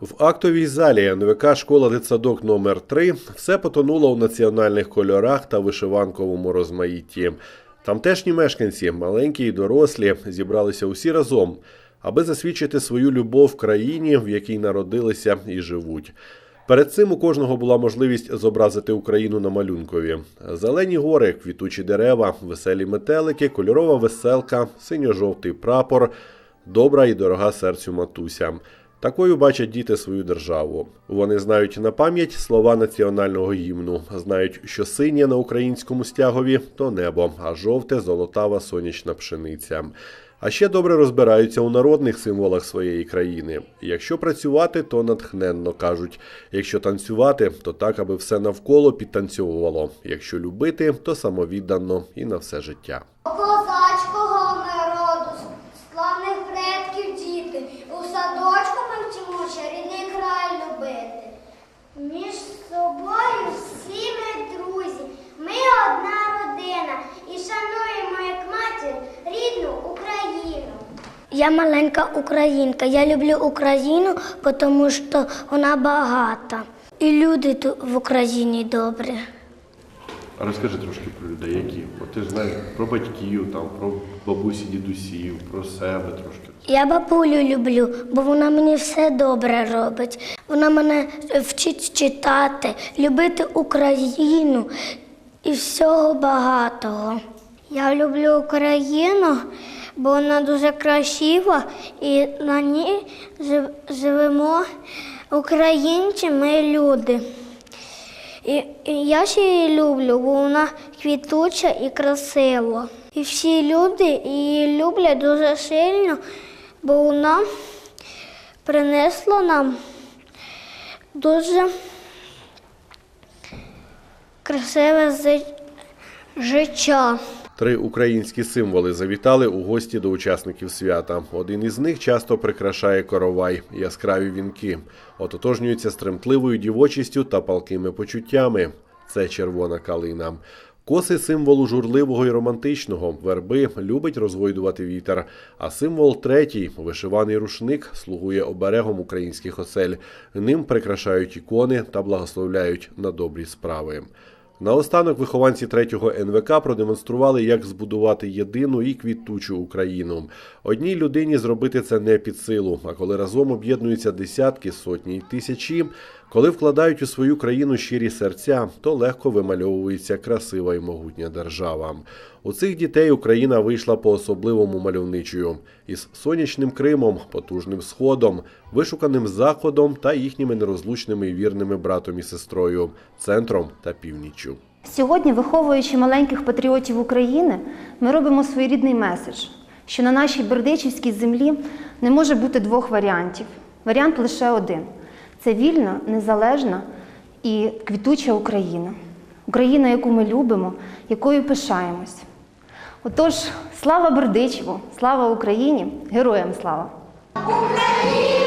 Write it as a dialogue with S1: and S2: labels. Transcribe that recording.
S1: В актовій залі НВК школа дитсадок номер 3 все потонуло у національних кольорах та вишиванковому розмаїтті. Тамтешні мешканці, маленькі і дорослі, зібралися усі разом, аби засвідчити свою любов країні, в якій народилися і живуть. Перед цим у кожного була можливість зобразити Україну на малюнкові: зелені гори, квітучі дерева, веселі метелики, кольорова веселка, синьо-жовтий прапор, добра і дорога серцю матуся. Такою бачать діти свою державу. Вони знають на пам'ять слова національного гімну, знають, що синє на українському стягові то небо, а жовте золотава сонячна пшениця. А ще добре розбираються у народних символах своєї країни. Якщо працювати, то натхненно кажуть. Якщо танцювати, то так, аби все навколо підтанцьовувало. Якщо любити, то самовіддано і на все життя.
S2: Козацького народу, славних предків діти, у садочку ми рідний край любити. Між собою всі ми друзі, ми одна родина і шануємо як матір рідну Україну. Я маленька українка. Я люблю Україну, тому що вона багата. І люди тут в Україні добрі.
S1: Розкажи трошки про людей, які. От ти ж знаєш про батьків, там, про бабусі, дідусів, про себе трошки.
S2: Я бабулю люблю, бо вона мені все добре робить. Вона мене вчить читати, любити Україну і всього багатого. Я люблю Україну, бо вона дуже красива, і на ній жив- живемо українці, ми люди. І, і я ще її люблю, бо вона квітуча і красива. І всі люди її люблять дуже сильно, бо вона принесла нам дуже красиве життя.
S1: Три українські символи завітали у гості до учасників свята. Один із них часто прикрашає коровай, яскраві вінки, ототожнюється з тремтливою дівочістю та палкими почуттями. Це червона калина. Коси символу журливого і романтичного, верби любить розвойдувати вітер. А символ третій вишиваний рушник слугує оберегом українських осель. Ним прикрашають ікони та благословляють на добрі справи. Наостанок вихованці третього НВК продемонстрували, як збудувати єдину і квітучу Україну. Одній людині зробити це не під силу, а коли разом об'єднуються десятки, сотні й тисячі, коли вкладають у свою країну щирі серця, то легко вимальовується красива і могутня держава. У цих дітей Україна вийшла по особливому мальовничою із сонячним Кримом, потужним сходом, вишуканим заходом та їхніми нерозлучними і вірними братом і сестрою, центром та північчю.
S3: Сьогодні, виховуючи маленьких патріотів України, ми робимо своєрідний меседж, що на нашій бердичівській землі не може бути двох варіантів. Варіант лише один це вільна, незалежна і квітуча Україна. Україна, яку ми любимо, якою пишаємось. Отож, слава Бердичеву, слава Україні, героям слава!
S2: Україна!